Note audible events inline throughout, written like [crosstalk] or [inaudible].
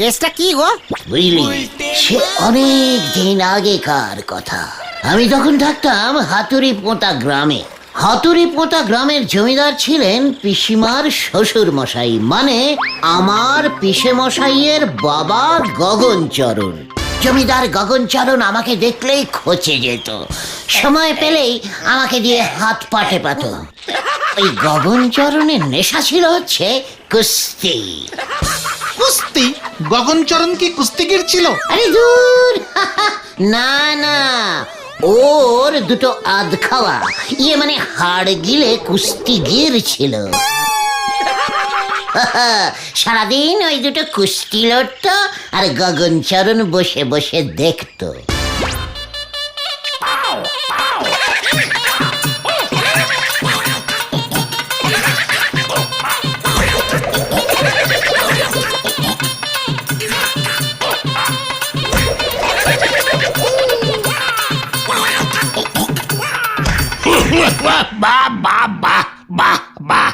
কেসটা কি গো? বুঝলি। সে অনেক দিন আগেকার কথা। আমি তখন থাকতাম হাতুড়ি পোঁতা গ্রামে। হাতুড়ি পোঁতা গ্রামের জমিদার ছিলেন পিসিমার শ্বশুর মশাই মানে আমার পিসে মশাইয়ের বাবা গগনচরণ। জমিদার গগনচরণ আমাকে দেখলেই খচে যেত। সময় পেলেই আমাকে দিয়ে হাত পাটে পাত। ওই গগনচরণের নেশা ছিল হচ্ছে কুস্তি। কুস্তি? গগনচরণ কি কুস্তিগির ছিল? আরে দূর। [laughs] না না। ওর দুটো আধ খাওয়া। ইয়ে মানে হাড় গিলে কুস্তিগির ছিল। [laughs] সারাদিন ওই দুটো কুস্তি লড়তো আর গগনচরণ বসে বসে দেখতো। বাহ বাহ বাহ বাহ।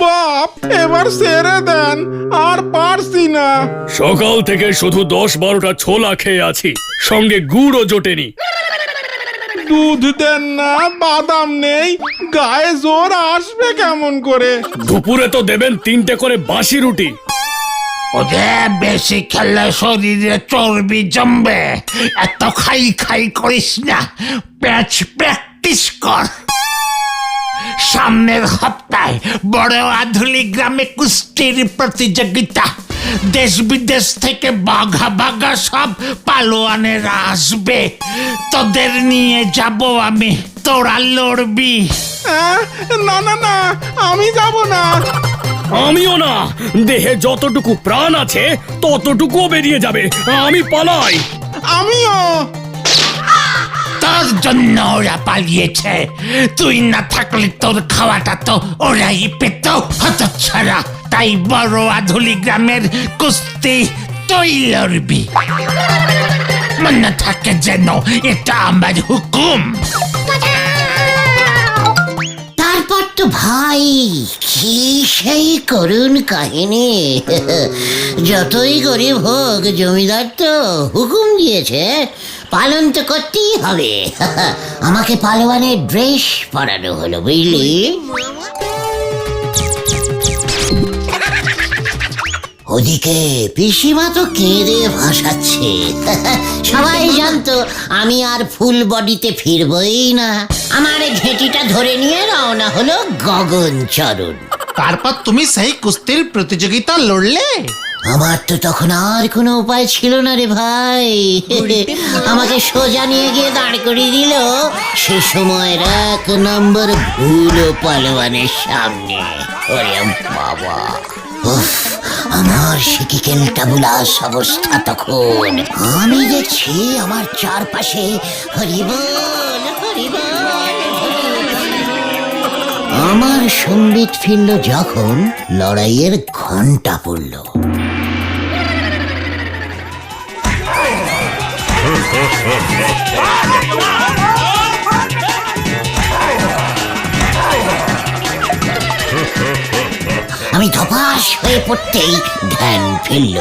বাপ এবার সেরে দেন আর পারছি না। সকাল থেকে শুধু দশ বারোটা ছোলা খেয়ে আছি সঙ্গে গুড়ও জোটেনি। দুধ দেন না বাদাম নেই গায়ে জোর আসবে কেমন করে? দুপুরে তো দেবেন তিনটে করে বাসি রুটি। ওদের বেশি খেললে শরীরে চর্বি জমবে। এত খাই খাই করিস না প্যাচ প্র্যাকটিস কর। সামনের সপ্তাহে বড় আধুলি গ্রামে কুস্তির প্রতিযোগিতা। দেশ বিদেশ থেকে বাঘা বাঘা সব পালোয়ানেরা আসবে। তোদের নিয়ে যাব আমি। তোরা লড়বি। না না না আমি যাব না। আমিও না। দেহে যতটুকু প্রাণ আছে ততটুকুও বেরিয়ে যাবে। আমি পালাই। আমিও। তোর জন্য ওরা পালিয়েছে। তুই না থাকলে তোর খাওয়াটা তো ওরাই পেত হত ছাড়া তাই বড় আধুলি গ্রামের কুস্তি তুই লড়বি। মনে থাকে যেন এটা আমার হুকুম। তারপর তো ভাই, কি সেই করুণ কাহিনী? যতই গরিব হোক, জমিদার তো হুকুম দিয়েছে পালন তো করতেই হবে। [laughs] আমাকে পালোয়ানের ড্রেস পরানো হলো বুঝলি? [laughs] ওদিকে পিসিমা তো কেঁদে ভাসাচ্ছে। [laughs] সবাই জানতো আমি আর ফুল বডিতে ফিরবই না। আমার ঘেঁটিটা ধরে নিয়ে রওনা হলো গগন চরণ তারপর তুমি সেই কুস্তির প্রতিযোগিতা লড়লে? আমার তো তখন আর কোনো উপায় ছিল না রে ভাই। আমাকে সোজা নিয়ে গিয়ে দাঁড় করিয়ে দিল। সে সময়ের এক নম্বর ভুল পালোয়ানের সামনে। বাবা। আমার সিকিকেল টাবুলাস অবস্থা তখন। আমি দেখছি আমার চারপাশে হরিবল হরিবল। আমার সম্বিত ফিরল যখন লড়াইয়ের ঘণ্টা পড়ল আমি ধপাস হয়ে পড়তেই ধ্যান ফিরল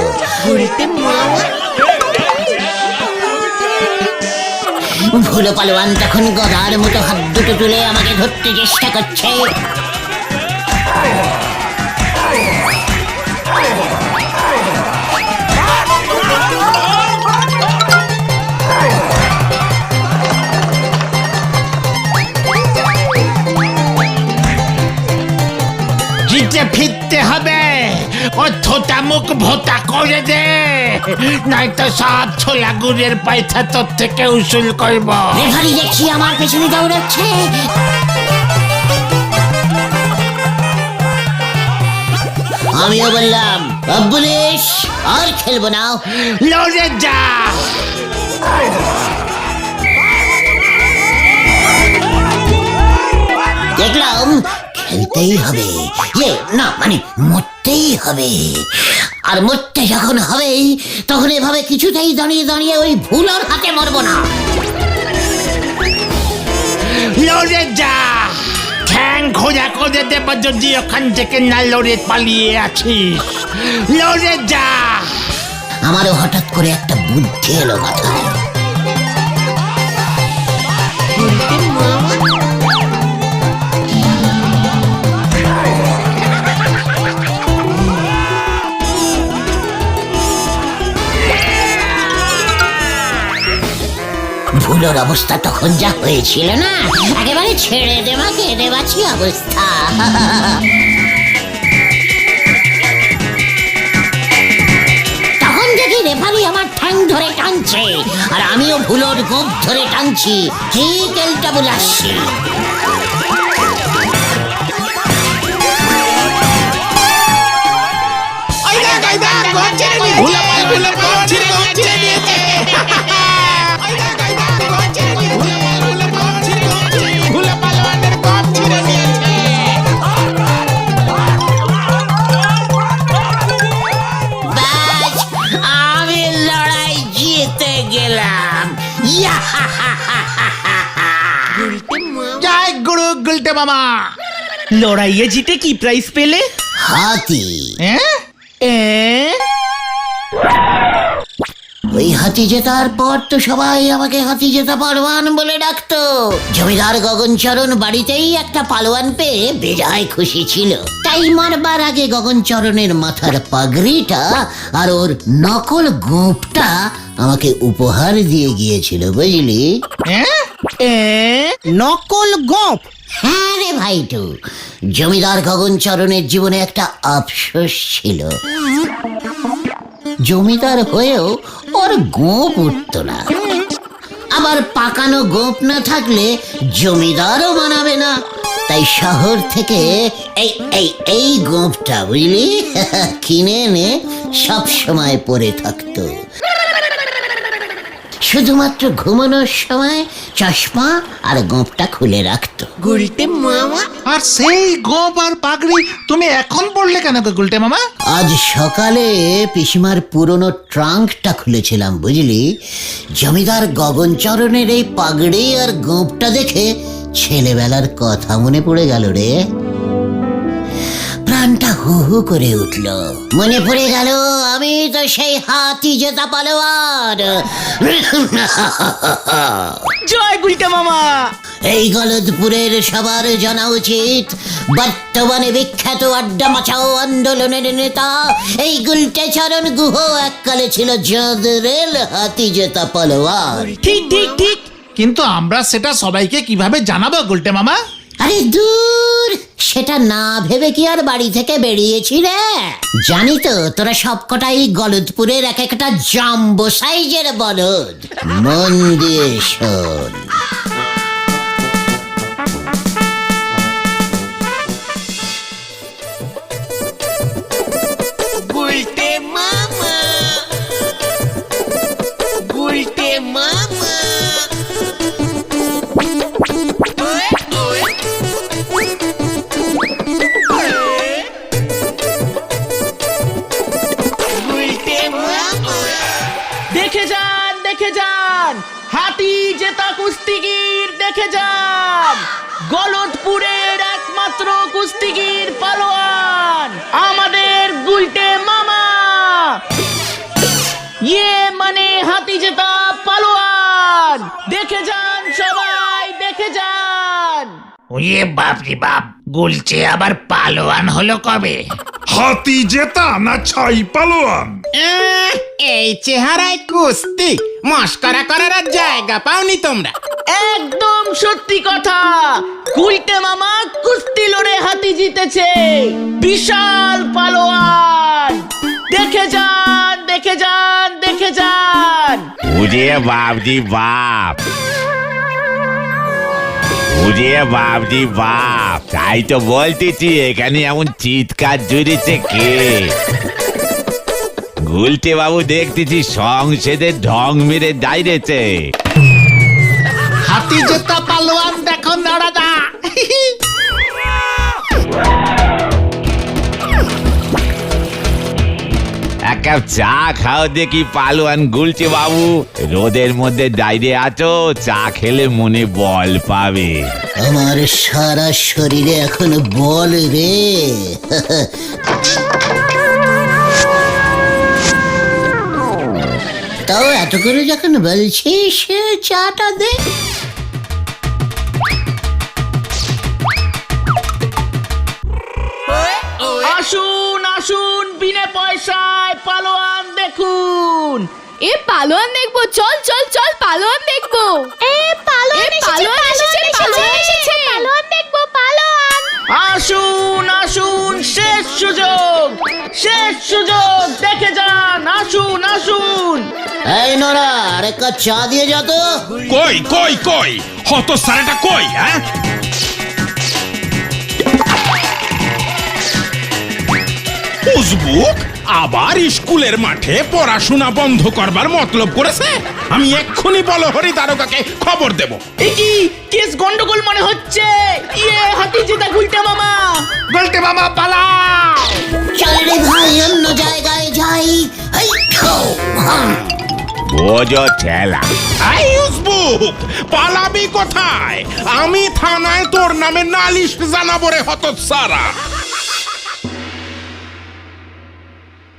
ভুলো পালোয়ান তখন গদার মতো হাত দুটো তুলে আমাকে ধরতে চেষ্টা করছে। ও মুখ ভোতা করে দে? নয়তো সব ছোলা গুড়ের পয়সা তোর থেকে উসুল করব। রেফারি দেখছি আমার পেছনে দৌড়াচ্ছে আমিও বললাম অব্বুলিশ আর খেলব না। লড়ে যা। দেখলাম খেলতেই হবে। ইয়ে না মানে মরতেই হবে। আর মরতে যখন হবে তখন এভাবে কিছুতেই দাঁড়িয়ে দাঁড়িয়ে ওই ভুলোর হাতে মরবো না। লড়ে যা। ঠ্যাং খোঁজা করে দেব যদি ওখান থেকে না লড়ে পালিয়ে আছিস। লড়ে যা। আমারও হঠাৎ করে একটা বুদ্ধি এলো মাথায়। ভুলোর অবস্থা তখন যা হয়েছিল না? একেবারে ছেড়ে দেওয়া কেঁদে বাঁচি অবস্থা। তখন দেখি রেফারি আমার ঠ্যাং ধরে টানছে আর আমিও ভুলোর গোপ ধরে টানছি। কি কেলটা বুলাচ্ছি ব্যাস, মামা। লড়াইয়ে জিতে কি প্রাইজ পেলে? হাতি। হ্যাঁ ওই হাতি জেতার পর তো সবাই আমাকে হাতি জেতা পালোয়ান বলে ডাকতো। জমিদার গগনচরণ বাড়িতেই একটা পালোয়ান পেয়ে বেজায় খুশি ছিল। তাই মারবার আগে গগনচরণের মাথার পাগড়িটা আর ওর নকল গোপটা আমাকে উপহার দিয়ে গিয়েছিল বুঝলি? হ্যাঁ নকল গোপ। হ্যাঁ রে ভাইটু জমিদার গগনচরণের জীবনে একটা আফসোস ছিল। জমিদার হয়েও ওর গোপ উঠত না। আবার পাকানো গোপ না থাকলে জমিদারও মানাবে না। তাই শহর থেকে এই এই এই গোপটা বুঝলি? [laughs] কিনে এনে সব সময় পরে থাকতো। শুধুমাত্র ঘুমানোর সময় চশমা আর গোপটা খুলে রাখতো। আর সেই গোপ আর পাগড়ি তুমি এখন পড়লে কেন গো গুলটে মামা? আজ সকালে পিসিমার পুরনো ট্রাঙ্কটা খুলেছিলাম বুঝলি? জমিদার গগনচরণের এই পাগড়ি আর গোপটা দেখে ছেলেবেলার কথা মনে পড়ে গেল রে। প্রাণটা হু হু করে উঠল। মনে পড়ে গেল আমি তো সেই হাতি জেতা পালোয়ার। জয় গুলটা মামা। এই গলদপুরের সবার জানা উচিত বর্তমানে বিখ্যাত আড্ডা মাছাও আন্দোলনের নেতা এই গুলটে চরণ গুহ এককালে ছিল জদ রেল হাতি জেতা পালোয়ার। ঠিক ঠিক ঠিক। কিন্তু আমরা সেটা সবাইকে কীভাবে জানাব গুলটে মামা? আরে দূর! সেটা না ভেবে কি আর বাড়ি থেকে বেরিয়েছি রে? জানি তো, তোরা সবকটাই গলদপুরের এক একটা জাম্বো সাইজের বলদ। মন দিয়ে শোন। জেতা কুস্তিগির দেখে যান। গলতপুরের একমাত্র কুস্তিগির পালোয়ান আমাদের গুলটে মামা। ইয়ে মানে হাতি জেতা পালোয়ান। দেখে যান সবাই দেখে যান। ওয়ে বাপরে বাপ গুলছে আবার পালোয়ান হলো কবে? হাতি জেতা না ছাই পালোয়ান? আহ, এই চেহারায় কুস্তি। মস্করা করার আর জায়গা পাওনি তোমরা। একদম সত্যি কথা। কুলটে মামা কুস্তি লড়ে হাতি জিতেছে। বিশাল পালোয়ান। দেখে যান দেখে যান দেখে যান। উজে বাপজি বাপ। উজে বাপজি বাপ। তাই তো বলতেছি এখানে এমন চিৎকার জুড়েছে কে? গুলটে বাবু দেখতেছি সংসদে ঢং মেরে দাঁড়িয়েছে। হাতি জেতা পালোয়ান দেখো নড়াদা। এক কাপ চা খাও দেখি পালোয়ান গুলছে বাবু রোদের মধ্যে দাঁড়িয়ে আছো চা খেলে মনে বল পাবে। আমার সারা শরীরে এখন বল রে। তাও এত করে যখন বলছিস চাটা দে। আসুন আসুন বিনা পয়সায় পালোয়ান দেখুন। এ পালোয়ান দেখব চল চল চল পালোয়ান দেখব। এ পালোয়ান পালোয়ান এসেছে। পালোয়ান এসেছে। শেষ সুযোগ। দেখে যান আসুন আসুন। এই নোরা আরে কাপ চা দিয়ে যা তো। কই কই কই? হত সারাটা কই হ্যাঁ? উজবুক? আবার স্কুলের মাঠে পড়াশোনা বন্ধ করবার মতলব করেছে? আমি এক্ষুনি বলো হরি দারোগাকে খবর দেব। এ কি? কেস গন্ডগোল মনে হচ্ছে? ইয়ে হাতি জেতা গুলটা মামা। গুলটে মামা পালা চল রে ভাই অন্য জায়গায় যাই। এই খাও, বোঝো ঠেলা আই পালাবি কোথায়? আমি থানায় তোর নামে নালিশ জানাব রে হত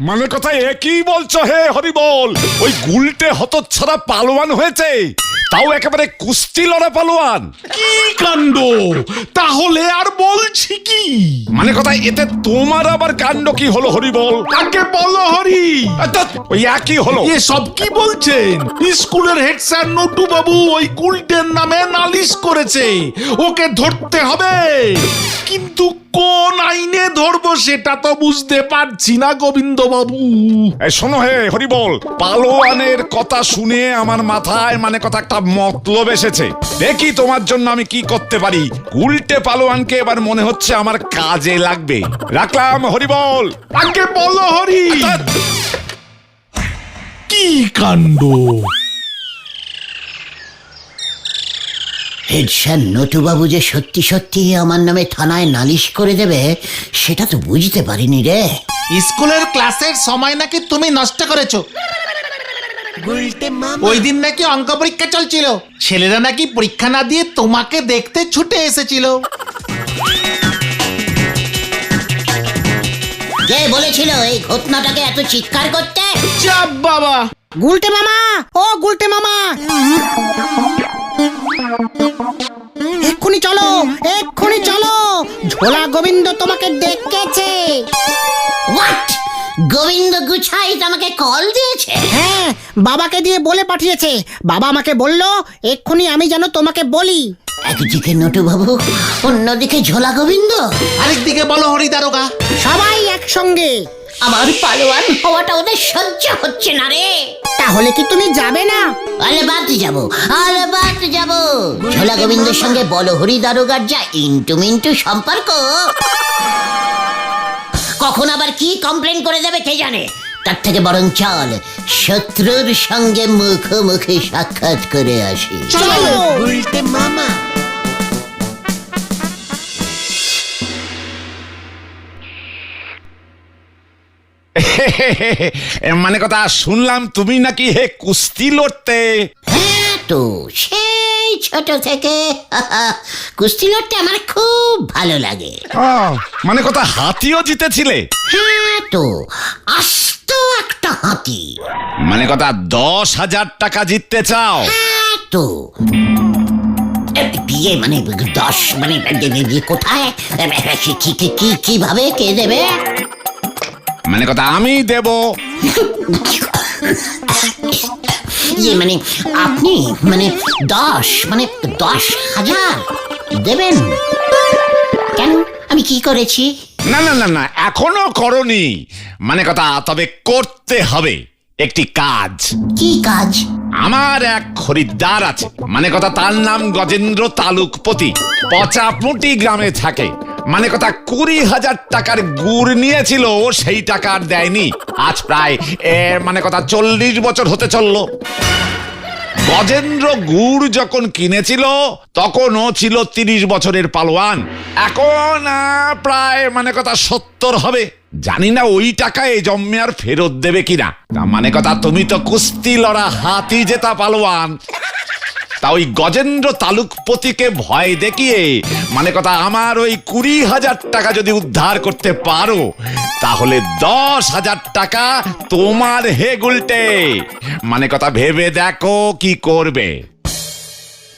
মানে কথা একই বলছো হে হরিবল। ওই গুলটে হতচ্ছাড়া পালোয়ান হয়েছে তাও একেবারে কুস্তি লড়া পালোয়ান। কি কাণ্ড? তাহলে আর বলছি কি? মানে কথা এতে তোমার আবার কাণ্ড কি হলো হরিবল? কাকে বলো হরি? আচ্ছা, ওই একই হলো। এ সব কি বলছেন? স্কুলের হেড স্যার নটু বাবু ওই গুলটের নামে নালিশ করেছে। ওকে ধরতে হবে। কিন্তু কোন আইনে ধরবো সেটা তো বুঝতে পারছি না গোবিন্দ বাবু এই শোনো হে হরিবল। পালোয়ানের কথা শুনে আমার মাথায় মানে কথা একটা মতলব এসেছে। দেখি তোমার জন্য আমি কি করতে পারি। উল্টে পালোয়ানকে এবার মনে হচ্ছে আমার কাজে লাগবে। রাখলাম হরিবল। আগে বলো হরি। কি কাণ্ড? হেড স্যার নটুবাবু যে সত্যি সত্যি আমার নামে থানায় নালিশ করে দেবে সেটা তো বুঝতে পারিনি রে। স্কুলের ক্লাসের সময় নাকি তুমি নষ্ট করেছ? ওই দিন নাকি অঙ্ক পরীক্ষা চলছিল। ছেলেরা নাকি পরীক্ষা না দিয়ে তোমাকে দেখতে ছুটে এসেছিল। কে বলেছিল এই ঘটনাটাকে এত চিৎকার করতে? চাপ বাবা। গুলটে মামা ও গুলটে মামা। এক্ষুনি চলো এক্ষুনি চলো। ঝোলা গোবিন্দ তোমাকে হোয়াট গোবিন্দ গুছাই আমাকে কল দিয়েছে? হ্যাঁ বাবাকে দিয়ে বলে পাঠিয়েছে। বাবা আমাকে বলল এক্ষুনি আমি যেন তোমাকে বলি। একদিকে নটুবাবু অন্যদিকে ঝোলা গোবিন্দ। আরেকদিকে বলো হরি দারোগা সবাই একসঙ্গে। আমার পালোয়ান হওয়াটা ওদের সহ্য হচ্ছে না রে। তাহলে কি তুমি যাবে না? আলেবাদ যাব আলেবাদ যাব। ঝোলা গোবিন্দের সঙ্গে বলহরি দারোগার যা ইন্টু মিন্টু সম্পর্ক। কখন আবার কি কমপ্লেন করে দেবে কে জানে? তার থেকে বরং চল শত্রুর সঙ্গে মুখোমুখি সাক্ষাৎ করে আসি। চলো! মামা। মানে কথা শুনলাম তুমি নাকি হে কুস্তি লড়তে। হ্যাঁ তো সেই ছোট থেকে কুস্তি লড়তে আমার খুব ভালো লাগে। মানে কথা হাতিও জিতেছিলে? হ্যাঁ তো আস্ত একটা হাতি। মানে কথা দশ হাজার টাকা জিততে চাও? হ্যাঁ তো। বিয়ে মানে দশ মানে কোথায়? কি- কি কীভাবে কে দেবে? মানে কথা আমি দেব। ইয়ে মানে আপনি মানে দশ মানে দশ হাজার দেবেন। কেন? আমি কি করেছি? না না না না এখনও করনি। মানে কথা তবে করতে হবে একটি কাজ। কি কাজ? আমার এক খরিদ্দার আছে। মানে কথা তার নাম গজেন্দ্র তালুকপতি। পচাপুটি গ্রামে থাকে। মানে কথা কুড়ি হাজার টাকার গুড় নিয়েছিল সেই টাকা আর দেয়নি। আজ প্রায় এ, মানে কথা চল্লিশ বছর হতে চলল। গজেন্দ্র গুড় যখন কিনেছিল তখন ও ছিল তিরিশ বছরের পালোয়ান। এখন প্রায় মানে কথা সত্তর হবে। জানি না ওই টাকায় জন্মে আর ফেরত দেবে কিনা। তা মানে কথা তুমি তো কুস্তি লড়া হাতি জেতা পালোয়ান। তা ওই গজেন্দ্র তালুকপতিকে ভয় দেখিয়ে মানে কথা আমার ওই কুড়ি হাজার টাকা যদি উদ্ধার করতে পারো তাহলে দশ হাজার টাকা তোমার হে গুলটে। মানে কথা ভেবে দেখো কি করবে।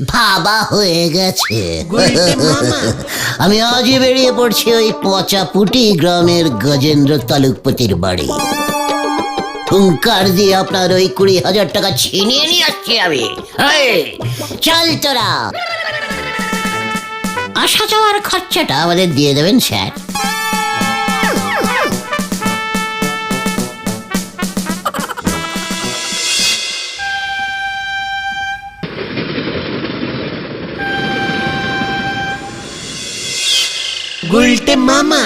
ভাবা হয়ে গেছে। আমি আজই বেরিয়ে পড়ছি ওই পচা পুটি গ্রামের গজেন্দ্র তালুকপতির বাড়ি। হুঙ্কার দিয়ে আপনার ওই কুড়ি হাজার টাকা ছিনিয়ে নিয়ে আসছি আমি। চল তোরা। আসা যাওয়ার খরচাটা আমাদের দিয়ে দেবেন, স্যার। গুলটে মামা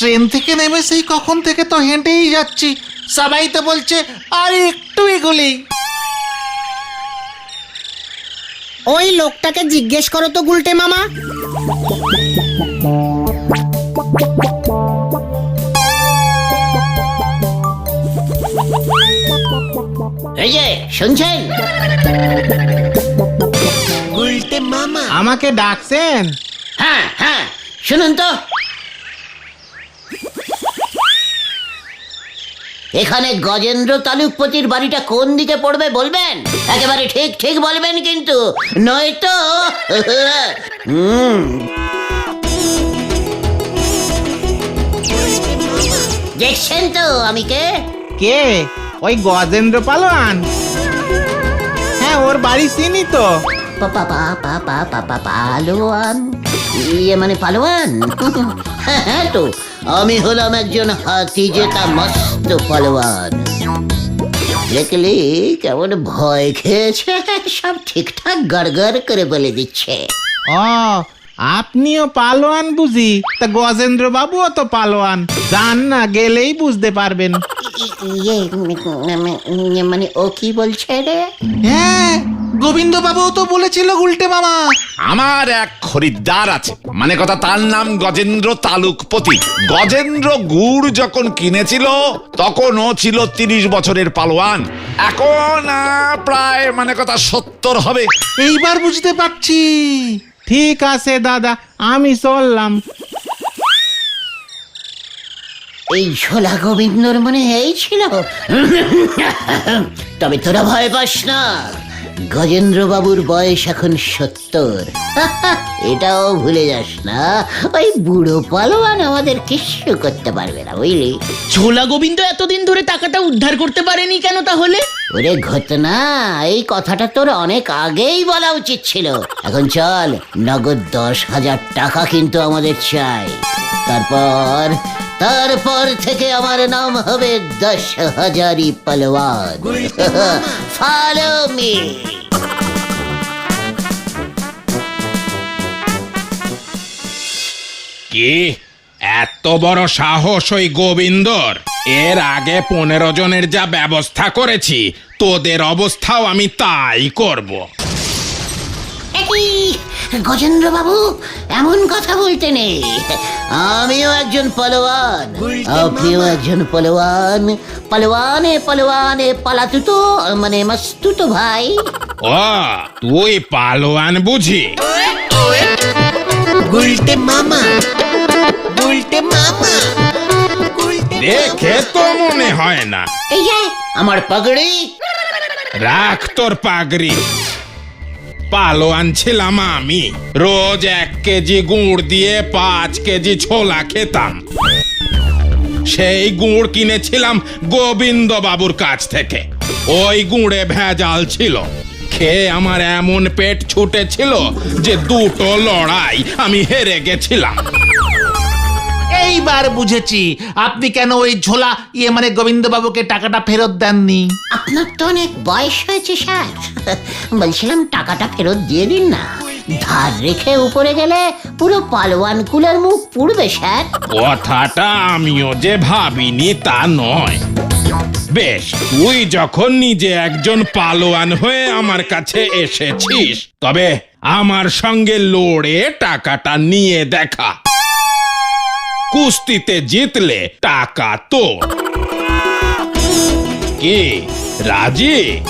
ট্রেন থেকে নেমে সেই কখন থেকে তো হেঁটেই যাচ্ছি। সবাই তো বলছে আর একটু এগোলেই। ওই লোকটাকে জিজ্ঞেস করো তো গুলটে মামা। এই যে শুনছেন? আমাকে ডাকছেন? হ্যাঁ হ্যাঁ শুনুন তো। এখানে গজেন্দ্র তালুকপতির বাড়িটা কোন দিকে পড়বে বলবেন? একেবারে ঠিক ঠিক বলবেন কিন্তু। নয়তো হুম। দেখছেন তো আমি কে? কে? ওই গজেন্দ্র পালোয়ান। হ্যাঁ ওর বাড়ি চিনি তো। পালোয়ান। ইয়ে মানে পালোয়ান? হ্যাঁ হ্যাঁ তো। আমি হলাম একজন হাতি জেতা মস্ত পালোয়ান দেখলি কেমন ভয় খেয়েছে? সব ঠিকঠাক গড়গড় করে বলে দিচ্ছে। ও আপনিও পালোয়ান বুঝি? তা গজেন্দ্র বাবুও তো পালোয়ান। যান না গেলেই বুঝতে পারবেন। ইয়ে উম, ইয়ে মানে ও কি বলছে রে? হ্যাঁ গোবিন্দ বাবু তো বলেছিল উল্টে মামা। আমার এক খরিদ্দার আছে। মানে কথা তার নাম গজেন্দ্র তালুকপতি। গজেন্দ্র গুড় যখন কিনেছিল তখন ও ছিল তিরিশ বছরের পালোয়ান। এখন আহ, প্রায় মানে কথা সত্তর হবে। এইবার বুঝতে পারছি। ঠিক আছে দাদা আমি চললাম। এই ঝোলা গোবিন্দর মনে এই ছিল? তবে তোরা ভয় পাস না। গজেন্দ্র বাবুর বয়স এখন সত্তর। [laughs] এটাও ভুলে যাস না। ওই বুড়ো পালোয়ান আমাদের কিচ্ছু করতে পারবে না বুঝলি? ছোলা গোবিন্দ এতদিন ধরে টাকাটা উদ্ধার করতে পারেনি কেন তাহলে? ওরে ঘটনা এই কথাটা তোর অনেক আগেই বলা উচিত ছিল। এখন চল নগদ দশ হাজার টাকা কিন্তু আমাদের চাই। তারপর তারপর থেকে আমার নাম হবে দশ হাজারি পালোয়ান। ফলো [laughs] মি কি? এত বড় সাহস ওই গোবিন্দর? এর আগে পনেরো জনের যা ব্যবস্থা করেছি তোদের অবস্থাও আমি তাই করব। গজেন্দ্র বাবু এমন কথা বলতে নেই। আমিও একজন পালোয়ান। আপনিও একজন পালোয়ান। পালোয়ানে পালোয়ানে পালাতুতো মানে মাস্তুতো ভাই। ও তুই পালোয়ান বুঝি? দেখে তো মনে হয় না। এই যে আমার পাগড়ি। রাখ তোর পাগড়ি। পালোয়ান ছিলাম আমি। রোজ এক কেজি গুড় দিয়ে পাঁচ কেজি ছোলা খেতাম। সেই গুড় কিনেছিলাম গোবিন্দ বাবুর কাছ থেকে। ওই গুড়ে ভেজাল ছিল। খেয়ে আমার এমন পেট ছুটেছিল যে দুটো লড়াই আমি হেরে গেছিলাম। এইবার বুঝেছি। আপনি কেন ওই ঝোলা ইয়ে মানে গোবিন্দ বাবুকে টাকাটা ফেরত দেননি? আপনার তো অনেক বয়স হয়েছে স্যার। বলছিলাম টাকাটা ফেরত দিয়ে দিন না। ধার রেখে উপরে গেলে পুরো পালোয়ান কুলের মুখ পুড়বে স্যার। কথাটা আমিও যে ভাবিনি তা নয়। বেশ তুই যখন নিজে একজন পালোয়ান হয়ে আমার কাছে এসেছিস তবে আমার সঙ্গে লড়ে টাকাটা নিয়ে দেখা। কুস্তিতে জিতলে টাকা তো কে? রাজি?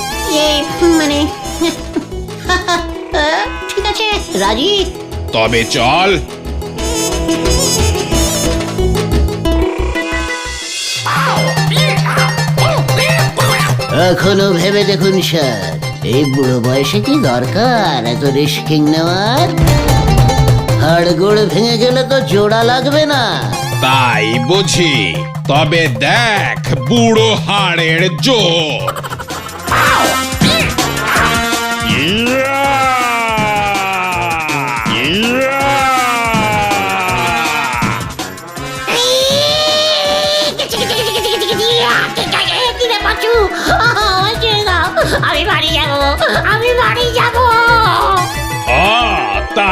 এই মানে [laughs] ঠিক আছে রাজি। তবে চল। এখনও ভেবে দেখুন স্যার। এই বুড়ো বয়সে কি দরকার? এত রিস্কিং নেওয়ার? হাড়গোড় ভেঙে গেলে তো জোড়া লাগবে না। তাই বুঝি। তবে দেখ বুড়ো হাড়ের জোর।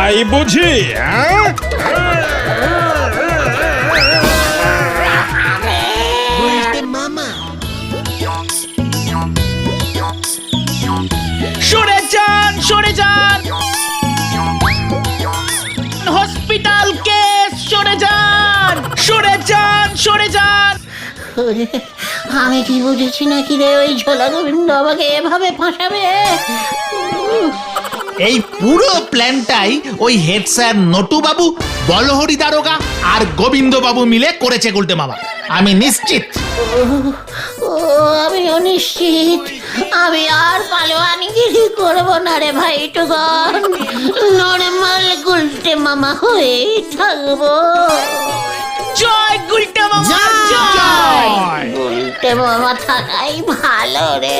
তাই বুঝি হ্যাঁ? সরে যান সরে যান হসপিটাল কেস সরে যান সরে যান সরে যান ওরে, আমি কি বুঝেছি নাকি রে? ওই ঝোলা গোবিন্দ আমাকে এভাবে ফাঁসাবে? এই পুরো প্ল্যানটাই ওই হেড স্যার নটু বাবু বলহরি দারোগা আর গোবিন্দ বাবু মিলে করেছে গুলটে মামা। আমি নিশ্চিত। ও আমি অনিশ্চিত। আমি আর পালোয়ানিগিরি করব না রে ভাই টুকন নর্মাল গুলটে মামা হয়ে থাকব। জয় গুলটে মামা জয়। গুলটে মামা থাকাই ভালো রে।